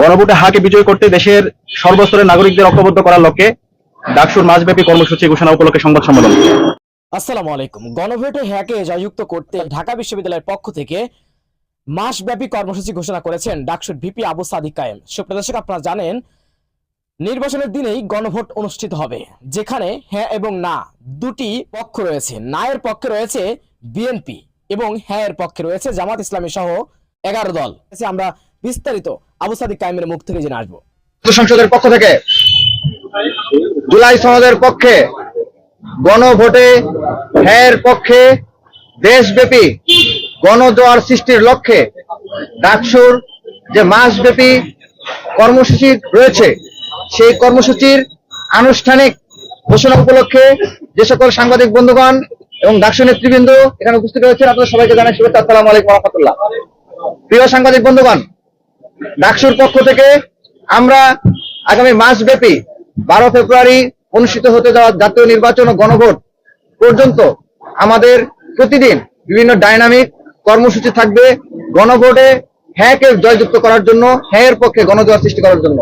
গণভোটে হাকে বিজয় করতে দেশের সর্বস্তরের নাগরিকদের ঐক্যবদ্ধ করার লক্ষ্যে ডাকসুর মাসব্যাপী কর্মসূচি ঘোষণা উপলক্ষে সংবাদ সম্মেলন। আসসালামু আলাইকুম। গণভোটে হ্যাকে জয়যুক্ত করতে ঢাকা বিশ্ববিদ্যালয়ের পক্ষ থেকে মাসব্যাপী কর্মসূচি ঘোষণা করেছেন ডাকসুর ভিপি আবু সাদিক কায়েম। সুপ্রদর্শক আপনারা জানেন, নির্বাচনের দিনেই গণভোট অনুষ্ঠিত হবে, যেখানে হ্যাঁ এবং না দুটি পক্ষ রয়েছে। না এর পক্ষে রয়েছে বিএনপি এবং হ্যাঁ এর পক্ষে রয়েছে জামাত ইসলামী সহ এগারো দল। আমরা বিস্তারিত আবু সাদিক কায়েমের মুখ থেকে জেনে আসব। সংসদের পক্ষ থেকে, জুলাই সনদের পক্ষে, গণভোটে হ্যার পক্ষে, দেশব্যাপী গণজোয়ার সৃষ্টির লক্ষ্যে ডাকসুর যে মাসব্যাপী কর্মসূচি রয়েছে, সেই কর্মসূচির আনুষ্ঠানিক ঘোষণা উপলক্ষে যে সকল সাংবাদিক বন্ধুগণ এবং ডাকসু নেতৃবৃন্দ এখানে উপস্থিত রয়েছেন, আপনাদের সবাইকে জানাই শুভেচ্ছা। আসসালামু আলাইকুম রহমতুল্লাহ। প্রিয় সাংবাদিক বন্ধুগণ ডাকসুর পক্ষ থেকে আমরা আগামী মাসব্যাপী বারো ফেব্রুয়ারি অনুষ্ঠিত হতে যাওয়া জাতীয় নির্বাচন ও গণভোট পর্যন্ত আমাদের প্রতিদিন বিভিন্ন ডাইনামিক কর্মসূচি থাকবে গণভোটে হ্যাকে জয়যুক্ত করার জন্য হ্যাঁ এর পক্ষে গণজোয়ার সৃষ্টি করার জন্য।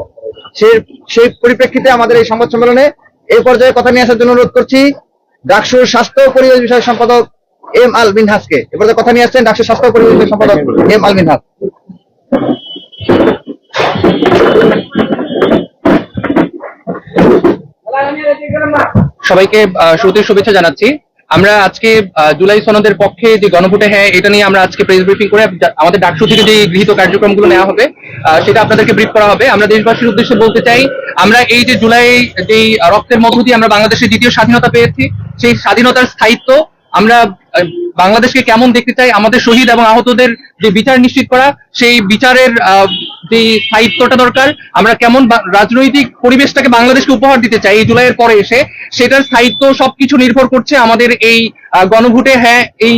সেই পরিপ্রেক্ষিতে আমাদের এই সংবাদ সম্মেলনে এই পর্যায়ে কথা নিয়ে আসার জন্য অনুরোধ করছি। ডাকসুর স্বাস্থ্য পরিবেশ বিষয়ক সম্পাদক এম আল মিনহাসকে এ পর্যায়ে কথা নিয়ে আসছেন ডাকসুর স্বাস্থ্য পরিবেশ সম্পাদক এম আল মিনহাস সবাইকে শুরুতে শুভেচ্ছা জানাচ্ছি। আমরা আজকে জুলাই সনদের পক্ষে যে গণভোটে হ্যাঁ এটা নিয়ে আমরা আজকে প্রেস ব্রিফিং করে আমাদের ডাকসু থেকে যে গৃহীত কার্যক্রমগুলো নেওয়া হবে সেটা আপনাদেরকে ব্রিফ করা হবে। আমরা দেশবাসীর উদ্দেশ্যে বলতে চাই, আমরা এই যে জুলাই যেই রক্তের মধ্য দিয়ে আমরা বাংলাদেশের দ্বিতীয় স্বাধীনতা পেয়েছি, সেই স্বাধীনতার স্থায়িত্ব আমরা বাংলাদেশকে কেমন দেখতে চাই আমাদের শহীদ এবং আহতদের যে বিচার নিশ্চিত করা, সেই বিচারের যে স্থায়িত্বটা দরকার, আমরা কেমন রাজনৈতিক পরিবেশটাকে বাংলাদেশকে উপহার দিতে চাই এই জুলাইয়ের পরে এসে, সেটার স্থায়িত্ব সবকিছু নির্ভর করছে আমাদের এই গণভোটে হ্যাঁ এই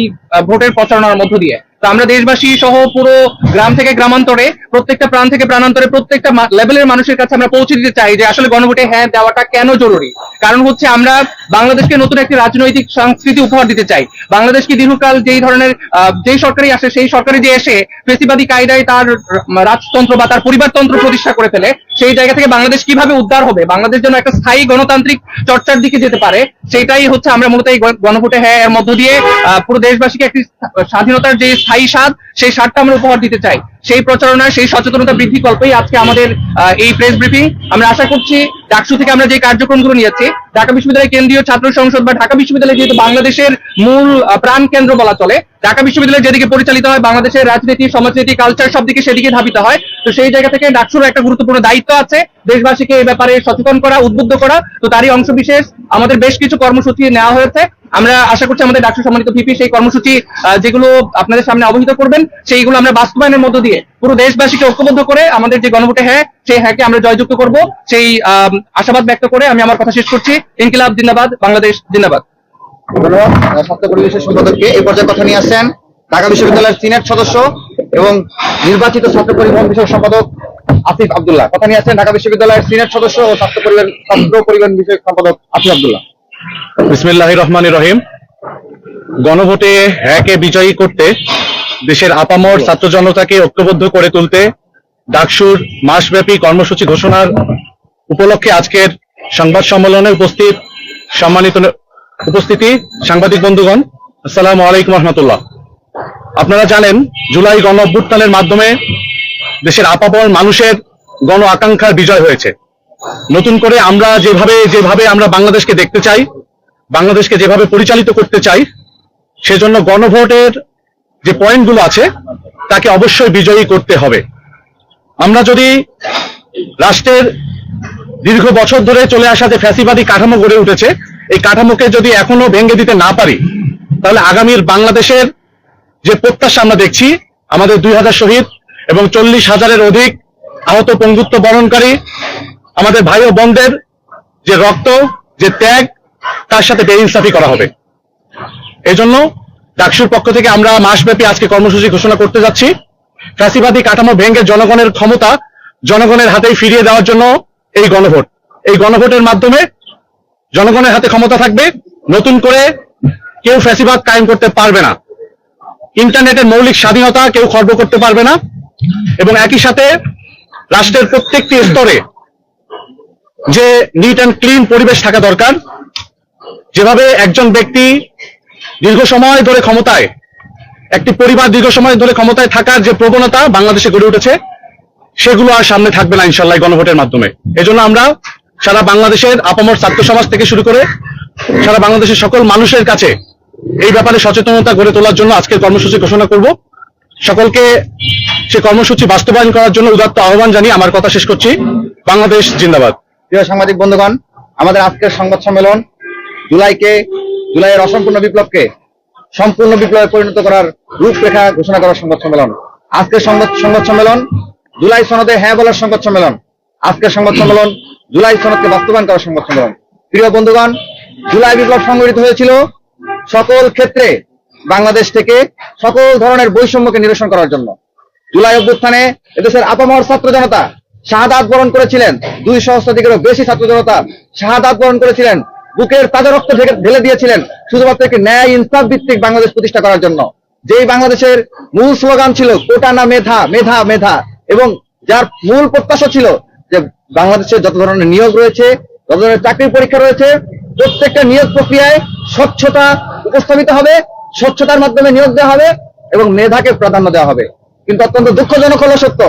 ভোটের প্রচারণার মধ্য দিয়ে। আমরা দেশবাসী সহ পুরো গ্রাম থেকে গ্রামান্তরে, প্রত্যেকটা প্রাণ থেকে প্রাণান্তরে, প্রত্যেকটা লেভেলের মানুষের কাছে আমরা পৌঁছে দিতে চাই যে আসলে গণভোটে হ্যাঁ দেওয়াটা কেন জরুরি। কারণ হচ্ছে আমরা বাংলাদেশকে নতুন একটি রাজনৈতিক সংস্কৃতি উপহার দিতে চাই। বাংলাদেশকে দীর্ঘকাল যেই ধরনের যেই সরকারি আসে, সেই সরকারি যে এসে ফেসিবাদী কায়দায় তার রাজতন্ত্র বা তার পরিবারতন্ত্র প্রতিষ্ঠা করে ফেলে, সেই জায়গা থেকে বাংলাদেশ কীভাবে উদ্ধার হবে? বাংলাদেশ যেন একটা স্থায়ী গণতান্ত্রিক চর্চার দিকে যেতে পারে সেটাই হচ্ছে আমরা মূলত এই গণভোটে হ্যাঁ এর মধ্য দিয়ে পুরো দেশবাসীকে একটি স্বাধীনতার যে স্থায়ী স্বাদ, সেই স্বাদটা আমরা উপহার দিতে চাই। সেই প্রচারণা সেই সচেতনতা বৃদ্ধি কল্পেই আজকে আমাদের এই প্রেস ব্রিফিং আমরা আশা করছি ডাকসু থেকে আমরা যে কার্যক্রমগুলো নিয়েছি ঢাকা বিশ্ববিদ্যালয় কেন্দ্রীয় ছাত্র সংসদ বা ঢাকা বিশ্ববিদ্যালয় যেহেতু বাংলাদেশের মূল প্রাণ কেন্দ্র বলা চলে, ঢাকা বিশ্ববিদ্যালয় যেদিকে পরিচালিত হয়, বাংলাদেশের রাজনীতি, সমাজনীতি কালচার সব দিকে সেদিকে ধাবিত হয়। তো সেই জায়গা থেকে ডাকসুর একটা গুরুত্বপূর্ণ দায়িত্ব আছে, দেশবাসীকে এই ব্যাপারে সচেতন করা, উদ্বুদ্ধ করা। তো তারই অংশ বিশেষ আমাদের বেশ কিছু কর্মসূচি নেওয়া হয়েছে। আমরা আশা করছি আমাদের ডাকসু সম্মানিত ভিপি সেই কর্মসূচি যেগুলো আপনাদের সামনে অবহিত করবেন, সেইগুলো আমরা বাস্তবায়নের মধ্য দিয়ে পুরো দেশবাসীকে ঐক্যবদ্ধ করে আমাদের যে গণভোটে হ্যাঁ সেই হ্যাঁকে আমরা জয়যুক্ত করব। সেই আশাবাদ ব্যক্ত করে আমি আমার কথা শেষ করছি। ইনকিলাব জিন্দাবাদ, বাংলাদেশ জিন্দাবাদ। স্বাস্থ্য পরিবেশের সম্পাদককে এই পর্যায়ে কথা নিয়ে আসছেন ঢাকা বিশ্ববিদ্যালয়ের সিনেট সদস্য এবং নির্বাচিত ছাত্র পরিবহন বিষয়ক সম্পাদক আসিফ আবদুল্লাহ। কথা নিয়ে আসছেন ঢাকা বিশ্ববিদ্যালয়ের সিনেট সদস্য ও ছাত্র পরিবহন ছাত্র পরিবহন বিষয়ক সম্পাদক আসিফ আব্দুল্লাহ। বিসমিল্লাহ রহমান রহিম গণভোটে হ্যাকে বিজয়ী করতে দেশের আপামর ছাত্র জনতাকে ঐক্যবদ্ধ করে তুলতে ডাকসুর মাসব্যাপী কর্মসূচি ঘোষণার উপলক্ষে আজকের সংবাদ সম্মেলনে উপস্থিত সম্মানিত উপস্থিতি সাংবাদিক বন্ধুগণ, আসসালামু আলাইকুম রহমতুল্লাহ। আপনারা জানেন, জুলাই গণ অভ্যুত্থানের মাধ্যমে দেশের আপামর মানুষের গণ আকাঙ্ক্ষার বিজয় হয়েছে। নতুন করে আমরা যেভাবে যেভাবে আমরা বাংলাদেশকে দেখতে চাই বাংলাদেশকে যেভাবে পরিচালিত করতে চাই, সেজন্য গণভোটের যে পয়েন্টগুলো আছে, তাকে অবশ্যই বিজয়ী করতে হবে। আমরা যদি রাষ্ট্রের দীর্ঘ বছর ধরে চলে আসা যে ফ্যাসিবাদী কাঠামো গড়ে উঠেছে, এই কাঠামোকে যদি এখনও ভেঙে দিতে না পারি, তাহলে আগামীর বাংলাদেশের যে প্রত্যাশা আমরা দেখছি, আমাদের দুই হাজার শহীদ এবং চল্লিশ হাজারের অধিক আহত পঙ্গুত্ব বরণকারী, আমাদের ভাই ও বোনদের যে রক্ত, যে ত্যাগ তার সাথে বেইনসাফি করা হবে। এজন্য ডাকসুর পক্ষ থেকে আমরা মাসব্যাপী আজকে কর্মসূচি ঘোষণা করতে যাচ্ছি। ফ্যাসিবাদী কাঠামো ভেঙে জনগণের ক্ষমতা জনগণের হাতেই ফিরিয়ে দেওয়ার জন্য এই গণভোট। এই গণভোটের মাধ্যমে জনগণের হাতে ক্ষমতা থাকবে। নতুন করে কেউ ফ্যাসিবাদ কায়েম করতে পারবে না। ইন্টারনেটের মৌলিক স্বাধীনতা কেউ খর্ব করতে পারবে না। এবং একই সাথে রাষ্ট্রের প্রত্যেকটি স্তরে যে নিট অ্যান্ড ক্লিন পরিবেশ থাকা দরকার যেভাবে একজন ব্যক্তি দীর্ঘ সময় ধরে ক্ষমতায়, একটি পরিবার দীর্ঘ সময় ধরে ক্ষমতায় থাকার যে প্রবণতা বাংলাদেশে গড়ে উঠেছে, সেগুলো আর সামনে থাকবে না ইনশাল্লাহ গণভোটের মাধ্যমে। এজন্য আমরা সারা বাংলাদেশের আপামর ছাত্র সমাজ থেকে শুরু করে সারা বাংলাদেশের সকল মানুষের কাছে এই ব্যাপারে সচেতনতা গড়ে তোলার জন্য আজকের কর্মসূচি ঘোষণা করব। সকলকে সে কর্মসূচি বাস্তবায়ন করার জন্য উদাত্ত আহ্বান জানিয়ে আমার কথা শেষ করছি। বাংলাদেশ জিন্দাবাদ। প্রিয় সাংবাদিক বন্ধুগণ, আমাদের আজকের সংবাদ সম্মেলন জুলাইকে, জুলাইয়ের অসম্পূর্ণ বিপ্লবকে সম্পূর্ণ বিপ্লবে পরিণত করার রূপরেখা ঘোষণা করার সংবাদ সম্মেলন। আজকের সংবাদ সংবাদ সম্মেলন, জুলাই সনদে হ্যাঁ বলার সংবাদ সম্মেলন। আজকের সংবাদ সম্মেলন, জুলাই সনদকে বাস্তবায়ন করার সংবাদ সম্মেলন। প্রিয় বন্ধুগণ, জুলাই বিপ্লব সংগঠিত হয়েছিল সকল ক্ষেত্রে, বাংলাদেশ থেকে সকল ধরনের বৈষম্যকে নিরসন করার জন্য। জুলাই অভ্যুত্থানে এদেশের আপামর ছাত্র জনতা শাহাদাত বরণ করেছিলেন। দুই সহস্রাধিকেরও বেশি ছাত্র জনতা শাহাদাত বরণ করেছিলেন। বুকের তাজা রক্ত ঢেলে দিয়েছিলেন শুধুমাত্র একটি ন্যায় ইনসাফ ভিত্তিক বাংলাদেশ প্রতিষ্ঠা করার জন্য। যেই বাংলাদেশের মূল স্লোগান ছিল, কোটা না মেধা মেধা মেধা। এবং যার মূল প্রত্যাশা ছিল যে বাংলাদেশে যত ধরনের নিয়োগ রয়েছে, যত ধরনের চাকরির পরীক্ষা রয়েছে, প্রত্যেকটা নিয়োগ প্রক্রিয়ায় স্বচ্ছতা উপস্থাপিত হবে, স্বচ্ছতার মাধ্যমে নিয়োগ দেওয়া হবে এবং মেধাকে প্রাধান্য দেওয়া হবে। কিন্তু অত্যন্ত দুঃখজনক হলো সত্য,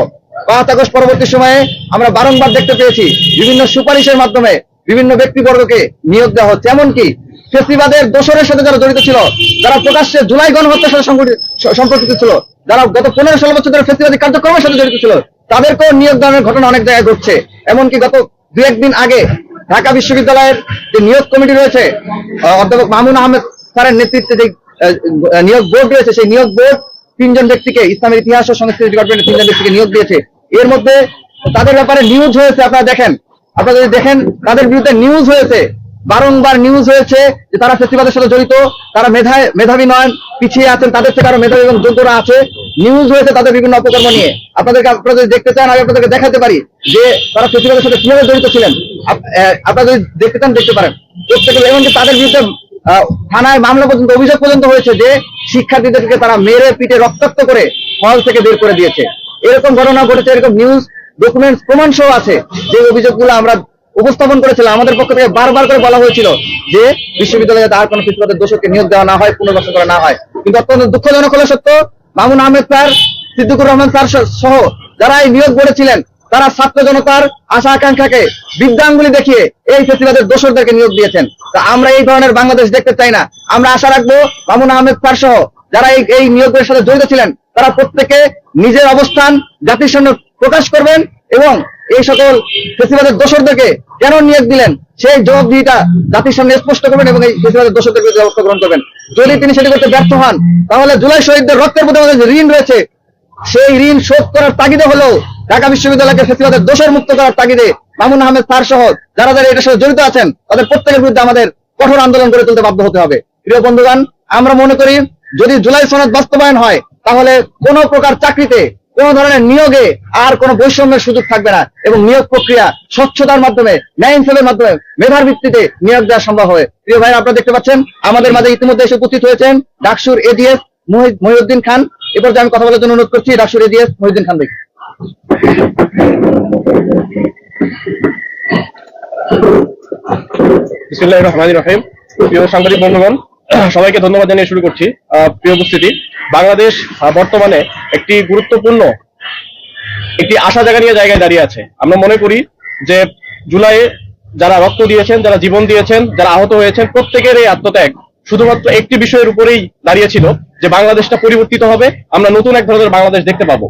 পাঁচ আগস্ট পরবর্তী সময়ে আমরা বারংবার দেখতে পেয়েছি, বিভিন্ন সুপারিশের মাধ্যমে বিভিন্ন ব্যক্তিবর্গকে নিয়োগ দেওয়া হচ্ছে। এমনকি ফেসিবাদের দোসরের সাথে যারা জড়িত ছিল, যারা প্রকাশ্যে জুলাই গণহত্যার সাথে সম্পর্কিত ছিল, যারা গত পনেরো ষোলো বছর ধরে ফেসিবাদী কার্যক্রমের সাথে জড়িত ছিল, তাদেরকেও নিয়োগ দেওয়ার ঘটনা অনেক জায়গায় ঘটছে। এমনকি গত দু একদিন আগে ঢাকা বিশ্ববিদ্যালয়ের যে নিয়োগ কমিটি রয়েছে অধ্যাপক মামুন আহমেদ স্যারের নেতৃত্বে যে নিয়োগ বোর্ড রয়েছে, সেই নিয়োগ বোর্ড তিনজন ব্যক্তিকে ইসলামের ইতিহাস ও সংস্কৃতি ডিপার্টমেন্টের তিনজন ব্যক্তিকে নিয়োগ দিয়েছে। এর মধ্যে তাদের ব্যাপারে নিউজ হয়েছে, আপনারা দেখেন। আপনারা যদি দেখেন, তাদের বিরুদ্ধে নিউজ হয়েছে, বারংবার নিউজ হয়েছে যে তারা ফেস্টিভ্যালের সাথে জড়িত, তারা মেধায়, মেধাবী নয়, পিছিয়ে আছেন, তাদের থেকে আরও মেধাবী এবং যোগ্যরা আছে। নিউজ হয়েছে তাদের বিভিন্ন অপকর্ম নিয়ে। আপনাদেরকে, আপনারা যদি দেখতে চান, আমি আপনাদেরকে দেখাতে পারি যে তারা ফেস্টিভ্যালের সাথে কীভাবে জড়িত ছিলেন। আপ- আপনারা যদি দেখতে চান, দেখতে পারেন। প্রত্যেকে, এমনকি তাদের বিরুদ্ধে থানায় মামলা পর্যন্ত, অভিযোগ পর্যন্ত হয়েছে যে শিক্ষার্থীদেরকে তারা মেরে পিটে রক্তাক্ত করে হল থেকে বের করে দিয়েছে। এরকম ঘটনা ঘটেছে, এরকম নিউজ ডকুমেন্টস প্রমাণ সহ আছে যে অভিযোগগুলো আমরা উপস্থাপন করেছিলাম। আমাদের পক্ষ থেকে বারবার করে বলা হয়েছিল যে বিশ্ববিদ্যালয়ে আর কোনো ফিসবাদের দোষককে নিয়োগ দেওয়া না হয়, পুনর্বাসন করা না হয়। কিন্তু অত্যন্ত দুঃখজনক হলো সত্য, মামুন আহমেদ স্যার, সিদ্দিকুর রহমান স্যার সহ যারা এই নিয়োগ করেছিলেন তারা ছাত্র জনতার আশা আকাঙ্ক্ষাকে বিদ্যাঙ্গুলি দেখিয়ে এই ফেসিবাদের দোষরদেরকে নিয়োগ দিয়েছেন। তা আমরা এই ধরনের বাংলাদেশ দেখতে চাই না। আমরা আশা রাখব মামুন আহমেদ স্যার সহ যারা এই নিয়োগের সাথে জড়িত ছিলেন, তারা প্রত্যেকে নিজের অবস্থান জাতির সামনে প্রকাশ করবেন এবং এই সকল ফেসিবাদের দোষরদেরকে কেন নিয়োগ দিলেন, সেই জবাবদিহিটা জাতির সামনে স্পষ্ট করবেন এবং এই ফেসিবাদের দোষরদের বিরুদ্ধে ব্যবস্থা গ্রহণ করবেন। যদি তিনি সেটি করতে ব্যর্থ হন, তাহলে জুলাই শহীদদের রক্তের প্রতি আমাদের ঋণ রয়েছে, সেই ঋণ শোধ করার তাগিদে হলেও ঢাকা বিশ্ববিদ্যালয়কে ফেসিবাদের দোষের মুক্ত করার তাগিদে মামুন আহমেদ স্যার সহ যারা যারা এটার সাথে জড়িত আছেন, তাদের প্রত্যেকের বিরুদ্ধে আমাদের কঠোর আন্দোলন করে তুলতে বাধ্য হতে হবে। প্রিয় বন্ধুগণ, আমরা মনে করি যদি জুলাই সনদ বাস্তবায়ন হয়, তাহলে কোনো প্রকার চাকরিতে কোন ধরনের নিয়োগে আর কোনো বৈষম্যের সুযোগ থাকবে না এবং নিয়োগ প্রক্রিয়া স্বচ্ছতার মাধ্যমে ন্যায় ইনসাফের মাধ্যমে মেধার ভিত্তিতে নিয়োগ দেওয়া সম্ভব হবে প্রিয় ভাই আপনারা দেখতে পাচ্ছেন, আমাদের মাঝে ইতিমধ্যে এসে উপস্থিত হয়েছেন ডাকসুর এডিএস মহিউদ্দিন খান। এরপর আমি কথা বলার জন্য অনুরোধ করছি ডাকসুর এডিএস মহিউদ্দিন খান ভাই। বিসমুল্লাহ রহমান রহিম। প্রিয় সাংবাদিক বন্ধুগণ সবাইকে ধন্যবাদ জানিয়ে শুরু করছি প্রিয় উপস্থিতি। বাংলাদেশ বর্তমানে একটি গুরুত্বপূর্ণ, একটি আশা জায়গা নিয়ে জায়গায় দাঁড়িয়ে আছে। আমরা মনে করি যে জুলাইয়ে যারা রক্ত দিয়েছেন, যারা জীবন দিয়েছেন, যারা আহত হয়েছেন, প্রত্যেকের এই আত্মত্যাগ শুধুমাত্র একটি বিষয়ের উপরেই দাঁড়িয়েছিল যে বাংলাদেশটা পরিবর্তিত হবে, আমরা নতুন এক ধরনের বাংলাদেশ দেখতে পাবো।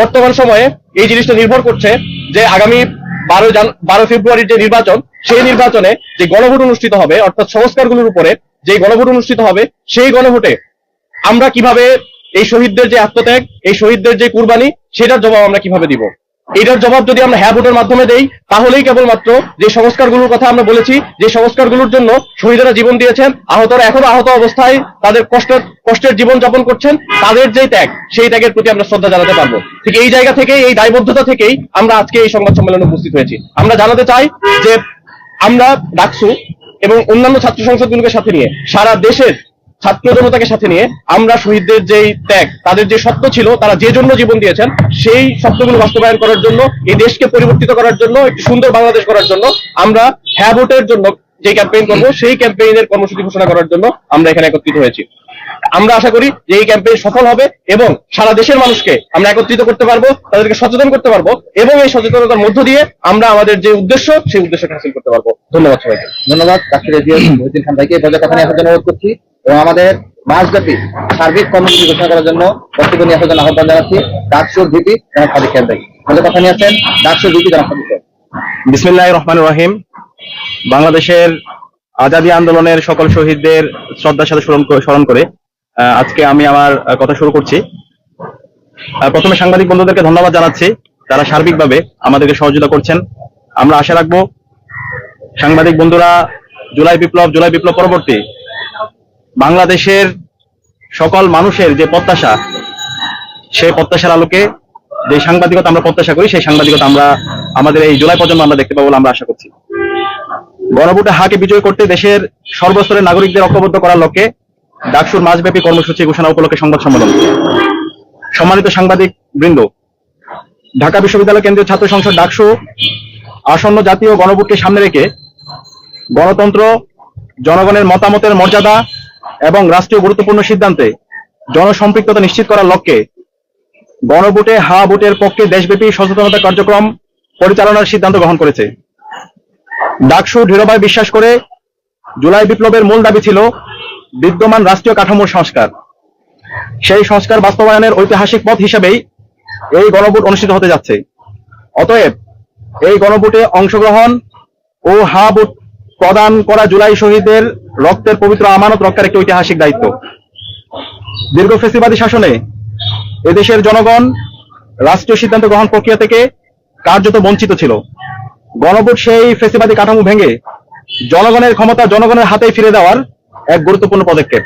বর্তমান সময়ে এই জিনিসটা নির্ভর করছে যে আগামী বারো জান বারো ফেব্রুয়ারির যে নির্বাচন, সেই নির্বাচনে যে গণভোট অনুষ্ঠিত হবে, অর্থাৎ সংস্কারগুলোর উপরে যে গণভোট অনুষ্ঠিত হবে, সেই গণভোটে আমরা কীভাবে এই শহীদদের যে আত্মত্যাগ, এই শহীদদের যে কুরবানি, সেটার জবাব আমরা কীভাবে দিব? এটার জবাব যদি আমরা হ্যাঁ ভোটের মাধ্যমে দেই, তাহলেই কেবলমাত্র যে সংস্কারগুলোর কথা আমরা বলেছি, যে সংস্কারগুলোর জন্য শহীদরা জীবন দিয়েছেন, আহতরা এখনও আহত অবস্থায় তাদের কষ্টের কষ্টের জীবন যাপন করছেন, তাদের যে ত্যাগ, সেই ত্যাগের প্রতি আমরা শ্রদ্ধা জানাতে পারব। ঠিক এই জায়গা থেকে এই দায়বদ্ধতা থেকেই আমরা আজকে এই সংবাদ সম্মেলনে উপস্থিত হয়েছি। আমরা জানাতে চাই যে আমরা ডাকসু এবং অন্যান্য ছাত্র সংসদগুলোকে সাথে নিয়ে, সারা দেশের ছাত্র জনতাকে সাথে নিয়ে আমরা শহীদদের যেই ত্যাগ, তাদের যে সত্য ছিল, তারা যে জন্য জীবন দিয়েছেন, সেই সত্যগুলো বাস্তবায়ন করার জন্য, এই দেশকে পরিবর্তিত করার জন্য, একটি সুন্দর বাংলাদেশ করার জন্য আমরা হ্যাঁ ভোটের জন্য যে ক্যাম্পেইন করব সেই ক্যাম্পেইনের কর্মসূচি ঘোষণা করার জন্য আমরা এখানে একত্রিত হয়েছি। আমরা আশা করি যে এই ক্যাম্পেইন সফল হবে এবং সারা দেশের মানুষকে আমরা একত্রিত করতে পারব তাদেরকে সচেতন করতে পারব এবং এই সচেতনতার মধ্য দিয়ে আমরা আমাদের যে উদ্দেশ্য সেই উদ্দেশ্যকে হাসিল করতে পারব। ধন্যবাদ সবাইকে। ধন্যবাদ মহিউদ্দিন খান ভাইকে। অনুরোধ করছি এবং আমাদের মাসব্যাপী সার্বিক কর্মসূচি ঘোষণা করার জন্য বক্তব্য নিয়ে আসার জন্য আহ্বান জানাচ্ছি ডাকসুর ভিপি জনাব সাদিক খান ভাই। পর্যায়ে কথা নিয়ে আসেন ডাকসুর ভিপি জনাব সাদিক বিসমিল্লাহ রহমান রহিম। বাংলাদেশের আজাদী আন্দোলনের সকল শহীদদের শ্রদ্ধার সাথে স্মরণ করে- আজকে আমি আমার কথা শুরু করছি। প্রথমে সাংবাদিক বন্ধুদেরকে ধন্যবাদ জানাচ্ছি, তারা সার্বিকভাবে আমাদেরকে সহযোগিতা করছেন। আমরা আশা রাখব সাংবাদিক বন্ধুরা জুলাই বিপ্লব জুলাই বিপ্লব পরবর্তী বাংলাদেশের সকল মানুষের যে প্রত্যাশা, সেই প্রত্যাশার আলোকে যে সাংবাদিকতা আমরা প্রত্যাশা করি, সেই সাংবাদিকতা আমরা আমাদের এই জুলাই পর্যন্ত আমরা দেখতে পাবো বলে আমরা আশা করছি। গণভোটে হাকে বিজয় করতে দেশের সর্বস্তরের নাগরিকদের ঐক্যবদ্ধ করার লক্ষ্যে ডাকসুর মাসব্যাপী কর্মসূচি ঘোষণা উপলক্ষে সংবাদ সম্মেলন। সম্মানিত সাংবাদিক বৃন্দ, ঢাকা বিশ্ববিদ্যালয় কেন্দ্রীয় ছাত্র সংসদ ডাকসু আসন্ন জাতীয় গণভোটকে সামনে রেখে গণতন্ত্র, জনগণের মতামতের মর্যাদা এবং রাষ্ট্রীয় গুরুত্বপূর্ণ সিদ্ধান্তে জনসম্পৃক্ততা নিশ্চিত করার লক্ষ্যে গণভোটে হা ভোটের পক্ষে দেশব্যাপী সচেতনতা কার্যক্রম পরিচালনার সিদ্ধান্ত গ্রহণ করেছে। ডাকসু দৃঢ়ভাবে বিশ্বাস করে জুলাই বিপ্লবের মূল দাবি ছিল বিদ্যমান রাষ্ট্রীয় কাঠামোর সংস্কার। সেই সংস্কার বাস্তবায়নের ঐতিহাসিক পথ হিসেবেই এই গণভোট অনুষ্ঠিত হতে যাচ্ছে। অতএব এই গণভোটে অংশগ্রহণ ও হা ভোট প্রদান করা জুলাই শহীদদের রক্তের পবিত্র আমানত রক্ষার একটি ঐতিহাসিক দায়িত্ব। দীর্ঘ ফেসিবাদী শাসনে এদেশের জনগণ রাষ্ট্রীয় সিদ্ধান্ত গ্রহণ প্রক্রিয়া থেকে কার্যত বঞ্চিত ছিল। গণভোট সেই ফেসিবাদী কাঠামো ভেঙে জনগণের ক্ষমতা জনগণের হাতেই ফিরে দেওয়ার এক গুরুত্বপূর্ণ পদক্ষেপ।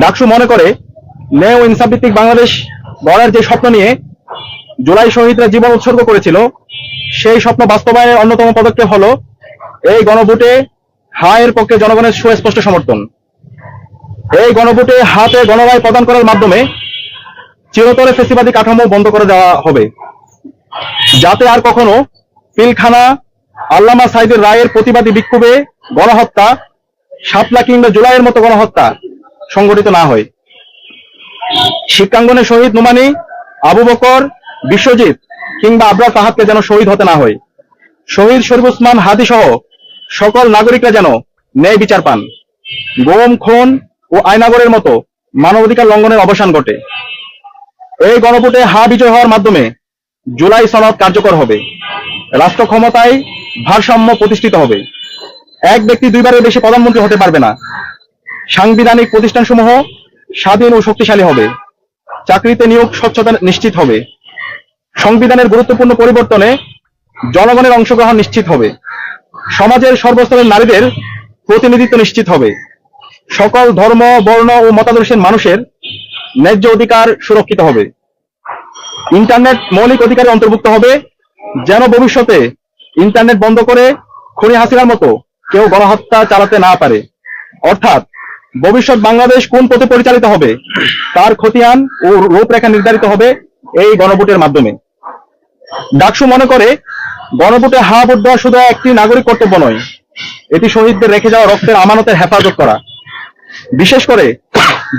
ডাকসু মনে করে ন্যায় ও বাংলাদেশ গড়ার যে স্বপ্ন নিয়ে জুলাই শহীদরা জীবন উৎসর্গ করেছিল, সেই স্বপ্ন বাস্তবায়নের অন্যতম পদক্ষেপ হলো এই গণভোটে হায়ের পক্ষে জনগণের সুস্পষ্ট সমর্থন। এই গণভোটে হাতে গণরায় প্রদান করার মাধ্যমে চিরতরে ফেসিবাদী কাঠামো বন্ধ করে দেওয়া হবে। যাতে আর কখনো পিলখানা, আল্লামা সাইদের রায়ের প্রতিবাদী বিক্ষোভে গণহত্যা সাতলা কিংবা জুলাইয়ের মতো গণহত্যা সংগঠিত না হয়। শিক্ষাঙ্গনে শহীদ নুমানি, আবু বকর, বিশ্বজিৎ কিংবা আবরার তাহাতকে যেন শহীদ হতে না হয়। শহীদ শরীফ উসমান হাদি সহ সকল নাগরিকরা যেন ন্যায় বিচার পান। গোম, খুন ও আয়নাগরের মতো মানবাধিকার লঙ্ঘনের অবসান ঘটে। এই গণভোটে হা বিজয় হওয়ার মাধ্যমে জুলাই সনদ কার্যকর হবে। রাষ্ট্র ক্ষমতায় ভারসাম্য প্রতিষ্ঠিত হবে। এক ব্যক্তি দুইবারের বেশি প্রধানমন্ত্রী হতে পারবে না। সাংবিধানিক প্রতিষ্ঠানসমূহ স্বাধীন ও শক্তিশালী হবে। চাকরিতে নিয়োগ স্বচ্ছতা নিশ্চিত হবে। সংবিধানের গুরুত্বপূর্ণ পরিবর্তনে জনগণের অংশগ্রহণ নিশ্চিত হবে। সমাজের সর্বস্তরের নারীদের প্রতিনিধিত্ব নিশ্চিত হবে। সকল ধর্ম, বর্ণ ও মতাদর্শের মানুষের ন্যায্য অধিকার সুরক্ষিত হবে। ইন্টারনেট মৌলিক অধিকারে অন্তর্ভুক্ত হবে। যেন ভবিষ্যতে ইন্টারনেট বন্ধ করে খনি হাসিনার মতো কেউ গণহত্যা চালাতে না পারে। অর্থাৎ ভবিষ্যৎ বাংলাদেশ কোন পথে পরিচালিত হবে, তার খতিয়ান ও রূপরেখা নির্ধারিত হবে এই গণভোটের মাধ্যমে। ডাকসু মনে করে, গণভোটে হা ভোট দেওয়া শুধু একটি নাগরিক কর্তব্য নয়, এটি শহীদদের রেখে যাওয়া রক্তের আমানতের হেফাজত করা। বিশেষ করে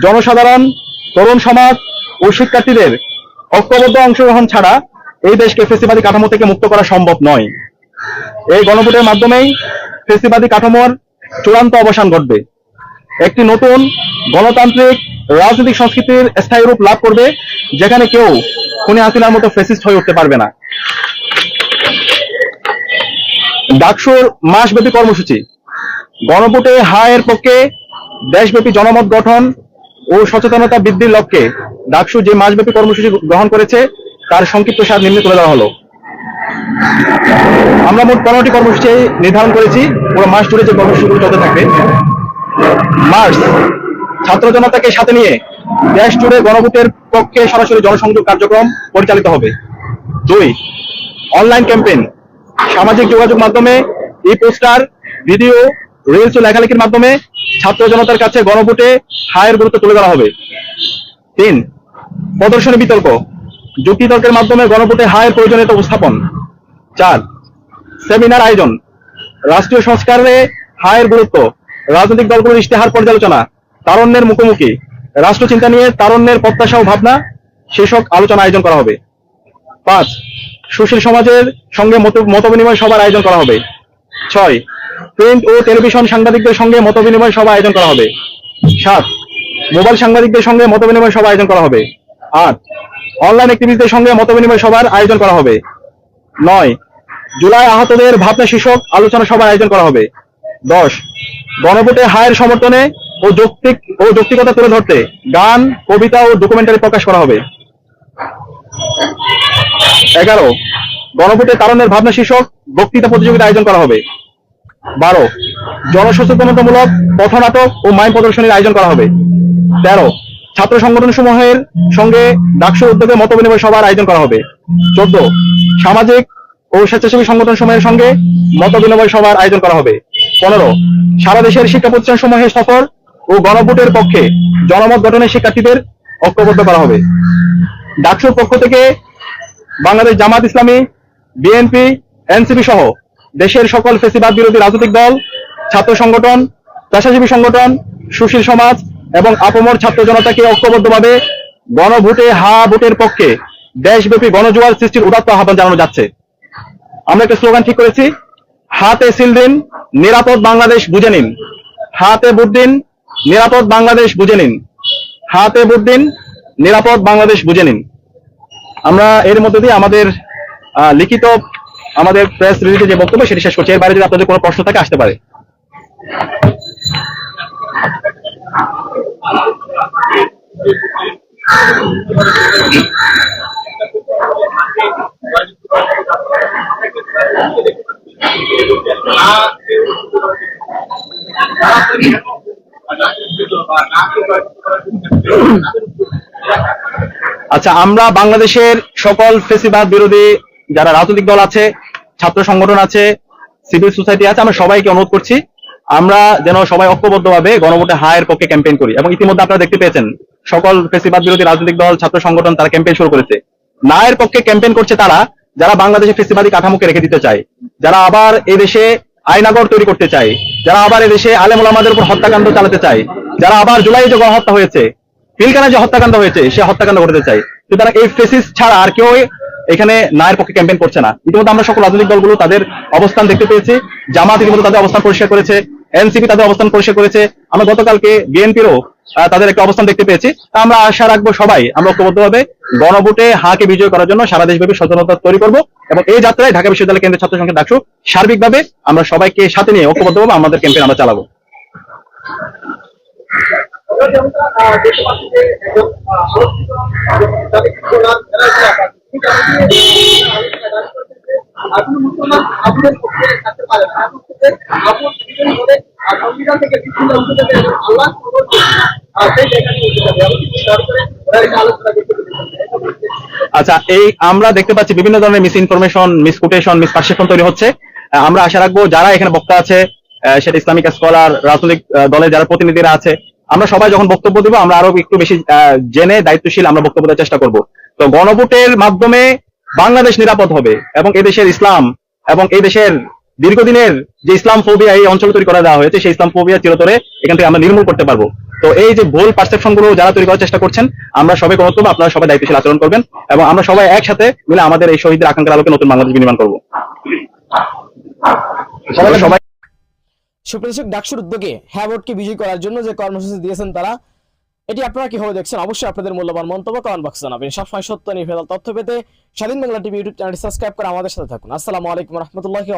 জনসাধারণ, তরুণ সমাজ ও শিক্ষার্থীদের ঐক্যবদ্ধ অংশগ্রহণ ছাড়া এই দেশকে ফেসিবাদী কাঠামো থেকে মুক্ত করা সম্ভব নয়। এই গণভোটের মাধ্যমেই ফেসিবাদী কাঠামোর চূড়ান্ত অবসান ঘটবে। একটি নতুন গণতান্ত্রিক রাজনৈতিক সংস্কৃতির স্থায়ী রূপ লাভ করবে, যেখানে কেউ খুনি হাসিনার মতো ফেসিস্ট হয়ে উঠতে পারবে না। ডাকসুর মাসব্যাপী কর্মসূচি। গণভোটে হায়ের পক্ষে দেশব্যাপী জনমত গঠন ও সচেতনতা বৃদ্ধির লক্ষ্যে ডাকসু যে মাসব্যাপী কর্মসূচি গ্রহণ করেছে তার সংক্ষিপ্ত সার নিম্নে তুলে দেওয়া হলো। আমরা মোট পনেরোটি কর্মসূচি নির্ধারণ করেছি। পুরো মাস জুড়ে যে কর্মসূচিগুলো চলতে থাকবে মার্চ, ছাত্র জনতাকে সাথে নিয়ে দেশ জুড়ে গণভোটের পক্ষে সরাসরি জনসংযোগ কার্যক্রম পরিচালিত হবে। দুই, অনলাইন ক্যাম্পেইন, সামাজিক যোগাযোগ মাধ্যমে ই পোস্টার, ভিডিও, রিলস ও লেখালেখির মাধ্যমে ছাত্র জনতার কাছে গণভোটে হায়ের গুরুত্ব তুলে ধরা হবে। তিন, প্রদর্শনী বিতর্ক যুক্তিতর্কের মাধ্যমে গণভোটে হায়ের প্রয়োজনীয়তা উপস্থাপন। চার, সেমিনার আয়োজন। রাষ্ট্রীয় সংস্কারে হায়ের গুরুত্ব। রাজনৈতিক দলগুলোর ইশতেহার পর্যালোচনা। তারণ্যের মুখোমুখি। রাষ্ট্রচিন্তা নিয়ে তারণ্যের প্রত্যাশা ও ভাবনা শীর্ষক আলোচনা আয়োজন করা হবে। পাঁচ, সুশীল সমাজের সঙ্গে মত- মতবিনিময় সভার আয়োজন করা হবে। ছয়, প্রিন্ট ও টেলিভিশন সাংবাদিকদের সঙ্গে মতবিনিময় সভা আয়োজন করা হবে। সাত, মোবাইল সাংবাদিকদের সঙ্গে মতবিনিময় সভা আয়োজন করা হবে। আট অনলাইন অ্যাক্টিভিস্টদের সঙ্গে মতবিনিময় সভার আয়োজন করা হবে। নয়, জুলাই আহতদের ভাবনা শীর্ষক আলোচনা সভার আয়োজন করা হবে। দশ, গণভোটে হায়ের সমর্থনে ও যৌক্তিক ও যৌক্তিকতা তুলে ধরতে গান, কবিতা ও ডকুমেন্টারি প্রকাশ করা হবে। এগারো, গণভোটে কারণের ভাবনা শীর্ষক বক্তৃতা প্রতিযোগিতা আয়োজন করা হবে। বারো, জনসচেতনতামূলক পথনাটক ও মাইম প্রদর্শনীর আয়োজন করা হবে। তেরো ছাত্র সংগঠন সমূহের সঙ্গে ডাকসু উদ্যোগে মত বিনিময় সভার আয়োজন করা হবে। চোদ্দ, সামাজিক ও স্বেচ্ছাসেবী সংগঠন সমূহের সঙ্গে মত বিনিময় সভার আয়োজন করা হবে। পনেরো, সারা দেশের শিক্ষা প্রতিষ্ঠান সমূহের সফর ও গণভোটের পক্ষে জনমত গঠনের শিক্ষার্থীদের ঐক্যবদ্ধ করা হবে। ডাকসুর পক্ষ থেকে বাংলাদেশ জামাত ইসলামী, বিএনপি, এনসিপি সহ দেশের সকল ফেসিবাদ বিরোধী রাজনৈতিক দল, ছাত্র সংগঠন, পেশাজীবী সংগঠন, সুশীল সমাজ এবং আপমর ছাত্র জনতাকে ঐক্যবদ্ধভাবে গণভোটে হা ভোটের পক্ষে দেশব্যাপী গণজোয়ার সৃষ্টির উদাত্ত আহ্বান জানানো যাচ্ছে। আমরা একটা স্লোগান ঠিক করেছি, হাতে সিল দিন, নিরাপদ বাংলাদেশ বুঝে নিন। হাতে ভোট দিন, নিরাপদ বাংলাদেশ বুঝে নিন। হাতে ভোট দিন, নিরাপদ বাংলাদেশ বুঝে নিন। আমরা এর মধ্যে দিয়ে আমাদের লিখিত আমাদের প্রেস রিলিজে যে বক্তব্য, সেটি শেষ করছি। এর বাইরে যদি আপনাদের কোনো প্রশ্ন থাকে, আসতে পারে। আচ্ছা আমরা বাংলাদেশের সকল ফেসিবাদ বিরোধী যারা রাজনৈতিক দল আছে, ছাত্র সংগঠন আছে, সিভিল সোসাইটি আছে, আমরা সবাইকে অনুরোধ করছি, আমরা যেন সবাই ঐক্যবদ্ধভাবে গণভোটে হায়ের পক্ষে ক্যাম্পেইন করি। এবং ইতিমধ্যে আপনারা দেখতে পেয়েছেন, সকল ফেসিবাদ বিরোধী রাজনৈতিক দল, ছাত্র সংগঠন তারা ক্যাম্পেইন শুরু করেছে। নায়ের পক্ষে ক্যাম্পেইন করছে তারা, যারা বাংলাদেশে ফেসিবাদী কাঠামোকে রেখে দিতে চায়, যারা আবার এই দেশে আইনাগর তৈরি করতে চায়, যারা আবার এদেশে আলেম ওলামাদের উপর হত্যাকাণ্ড চালাতে চায়, যারা আবার জুলাই যে গণহত্যা হয়েছে পিলকানা যে হত্যাকাণ্ড হয়েছে, সে হত্যাকাণ্ড ঘটাতে চাই সুতরাং এই ফেসিস ছাড়া আর কেউ এখানে নায়ের পক্ষে ক্যাম্পেইন করছে না। ইতিমধ্যে আমরা সকল রাজনৈতিক দলগুলো তাদের অবস্থান দেখতে পেয়েছি। জামাত ইতিমধ্যে তাদের অবস্থান পরিষ্কার করেছে। এনসিপি তাদের অবস্থান পরিষ্কার করেছে। আমরা গতকালকে বিএনপিরও তাদের একটা অবস্থান দেখতে পেয়েছি। আমরা আশা রাখব সবাই, আমরা ঐক্যবদ্ধভাবে গণভোটে হাকে বিজয় করার জন্য সারা দেশব্যাপী সচেতনতা তৈরি করব এবং এই যাত্রায় ঢাকা বিশ্ববিদ্যালয় কেন্দ্রের ছাত্র সংখ্যা ডাকসু। সার্বিকভাবে আমরা সবাইকে সাথে নিয়ে ঐক্যবদ্ধভাবে আমাদের ক্যাম্পেইন আমরা চালাবো। আচ্ছা এই আমরা দেখতে পাচ্ছি বিভিন্ন ধরনের মিস ইনফরমেশন মিসকোটেশন মিসপারসেপশন তৈরি হচ্ছে। আমরা আশা রাখব যারা এখানে বক্তা আছে সেটা ইসলামিক স্কলার রাজনৈতিক দলের যারা প্রতিনিধিরা আছে আমরা সবাই যখন বক্তব্য দিব আমরা আরও একটু বেশি জেনে দায়িত্বশীল আমরা বক্তব্য দেওয়ার চেষ্টা করব। তো গণভোটের মাধ্যমে বাংলাদেশ নিরাপদ হবে এবং এদেশের ইসলাম এবং এই দেশের দীর্ঘদিনের যে ইসলাম ফোবিয়া এই অঞ্চল তৈরি করা দেওয়া হয়েছে সেই ইসলাম ফোবিয়া চিরতরে এখান থেকে আমরা নির্মূল করতে পারব। তো এই যে ভুল পারসেপশনগুলো যারা তৈরি করার চেষ্টা করছেন আমরা সবাই করতে আপনারা সবাই দায়িত্বশীল আচরণ করবেন এবং আমরা সবাই একসাথে মিলে আমাদের এই শহীদের আকাঙ্ক্ষার আলোকে নতুন বাংলাদেশ নির্মাণ করব। সবাই সবাই ডাকসুর উদ্যোগে হ্যাঁ ভোটকে বিজয়ী করার জন্য যে কর্মসূচি দিয়েছেন তারা, এটি আপনারা কীভাবে দেখছেন? অবশ্যই আপনাদের মূল্যবান মন্তব্য কমেন্ট বক্সে জানাবেন। সবসময় সত্য নির্ভেদাল তথ্য পেতে স্বাধীন বাংলা টিভি ইউটিউব চ্যানেলটি সাবস্ক্রাইব করে আমাদের সাথে থাকুন। আসসালামু আলাইকুম রহমতুল্লাহি